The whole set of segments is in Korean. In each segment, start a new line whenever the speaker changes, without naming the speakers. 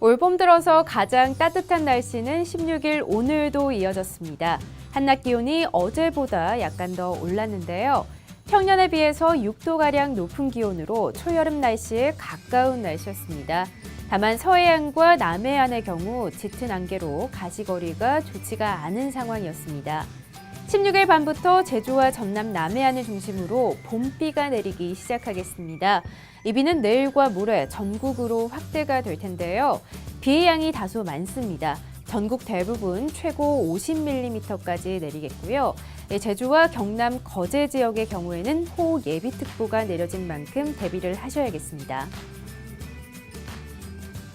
올봄 들어서 가장 따뜻한 날씨는 16일 오늘도 이어졌습니다. 한낮 기온이 어제보다 약간 더 올랐는데요. 평년에 비해서 6도가량 높은 기온으로 초여름 날씨에 가까운 날씨였습니다. 다만 서해안과 남해안의 경우 짙은 안개로 가시거리가 좋지가 않은 상황이었습니다. 16일 밤부터 제주와 전남 남해안을 중심으로 봄비가 내리기 시작하겠습니다. 이 비는 내일과 모레 전국으로 확대가 될 텐데요. 비의 양이 다소 많습니다. 전국 대부분 최고 50mm까지 내리겠고요. 예, 제주와 경남 거제 지역의 경우에는 호우 예비특보가 내려진 만큼 대비를 하셔야겠습니다.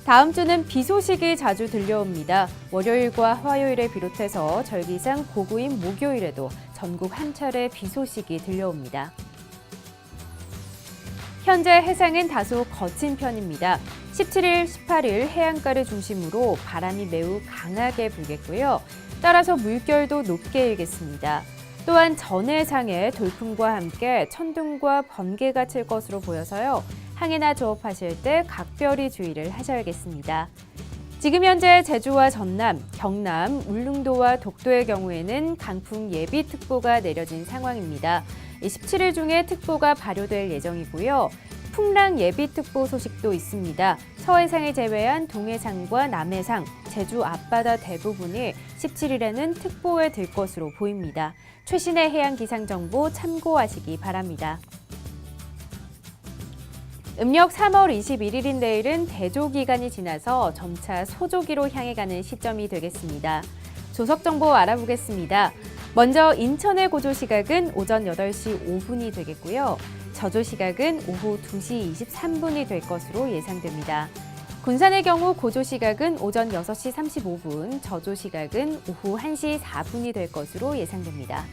다음 주는 비 소식이 자주 들려옵니다. 월요일과 화요일에 비롯해서 절기상 고구인 목요일에도 전국 한 차례 비 소식이 들려옵니다. 현재 해상은 다소 거친 편입니다. 17일, 18일 해안가를 중심으로 바람이 매우 강하게 불겠고요. 따라서 물결도 높게 일겠습니다. 또한 전해상에 돌풍과 함께 천둥과 번개가 칠 것으로 보여서요. 항해나 조업하실 때 각별히 주의를 하셔야겠습니다. 지금 현재 제주와 전남, 경남, 울릉도와 독도의 경우에는 강풍 예비 특보가 내려진 상황입니다. 17일 중에 특보가 발효될 예정이고요. 풍랑 예비 특보 소식도 있습니다. 서해상을 제외한 동해상과 남해상, 제주 앞바다 대부분이 17일에는 특보에 들 것으로 보입니다. 최신의 해양 기상 정보 참고하시기 바랍니다. 음력 3월 21일인 내일은 대조 기간이 지나서 점차 소조기로 향해 가는 시점이 되겠습니다. 조석 정보 알아보겠습니다. 먼저 인천의 고조 시각은 오전 8시 5분이 되겠고요. 저조 시각은 오후 2시 23분이 될 것으로 예상됩니다. 군산의 경우 고조 시각은 오전 6시 35분, 저조 시각은 오후 1시 4분이 될 것으로 예상됩니다.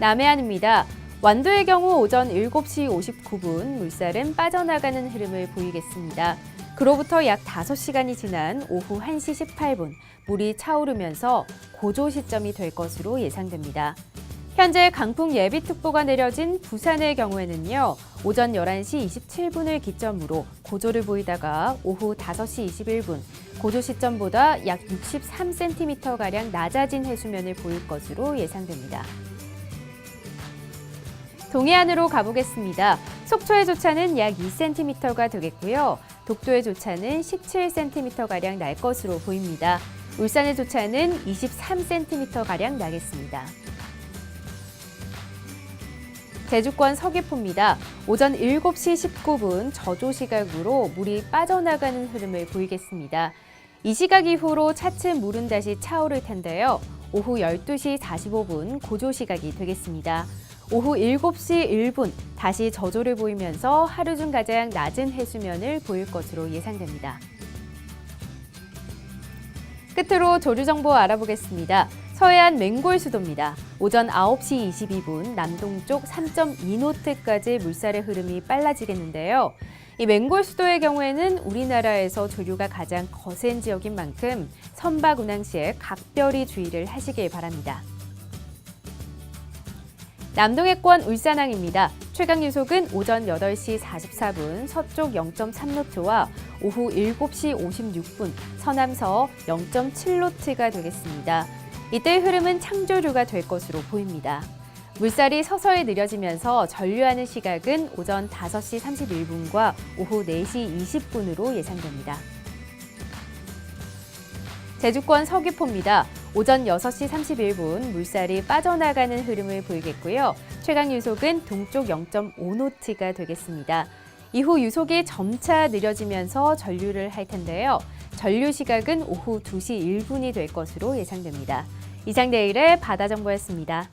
남해안입니다. 완도의 경우 오전 7시 59분 물살은 빠져나가는 흐름을 보이겠습니다. 그로부터 약 5시간이 지난 오후 1시 18분 물이 차오르면서 고조 시점이 될 것으로 예상됩니다. 현재 강풍 예비특보가 내려진 부산의 경우에는요, 오전 11시 27분을 기점으로 고조를 보이다가 오후 5시 21분, 고조 시점보다 약 63cm가량 낮아진 해수면을 보일 것으로 예상됩니다. 동해안으로 가보겠습니다. 속초의 조차는 약 2cm가 되겠고요. 독도의 조차는 17cm가량 날 것으로 보입니다. 울산의 조차는 23cm가량 나겠습니다. 제주권 서귀포입니다. 오전 7시 19분 저조 시각으로 물이 빠져나가는 흐름을 보이겠습니다. 이 시각 이후로 차츰 물은 다시 차오를 텐데요. 오후 12시 45분 고조 시각이 되겠습니다. 오후 7시 1분 다시 저조를 보이면서 하루 중 가장 낮은 해수면을 보일 것으로 예상됩니다. 끝으로 조류 정보 알아보겠습니다. 서해안 맹골 수도입니다. 오전 9시 22분 남동쪽 3.2노트까지 물살의 흐름이 빨라지겠는데요. 이 맹골 수도의 경우에는 우리나라에서 조류가 가장 거센 지역인 만큼 선박 운항 시에 각별히 주의를 하시길 바랍니다. 남동해권 울산항입니다. 최강 유속은 오전 8시 44분 서쪽 0.3노트와 오후 7시 56분 서남서 0.7노트가 되겠습니다. 이때 흐름은 창조류가 될 것으로 보입니다. 물살이 서서히 느려지면서 전류하는 시각은 오전 5시 31분과 오후 4시 20분으로 예상됩니다. 제주권 서귀포입니다. 오전 6시 31분 물살이 빠져나가는 흐름을 보이겠고요. 최강 유속은 동쪽 0.5노트가 되겠습니다. 이후 유속이 점차 느려지면서 전류를 할 텐데요. 전류 시각은 오후 2시 1분이 될 것으로 예상됩니다. 이상 내일의 바다 정보였습니다.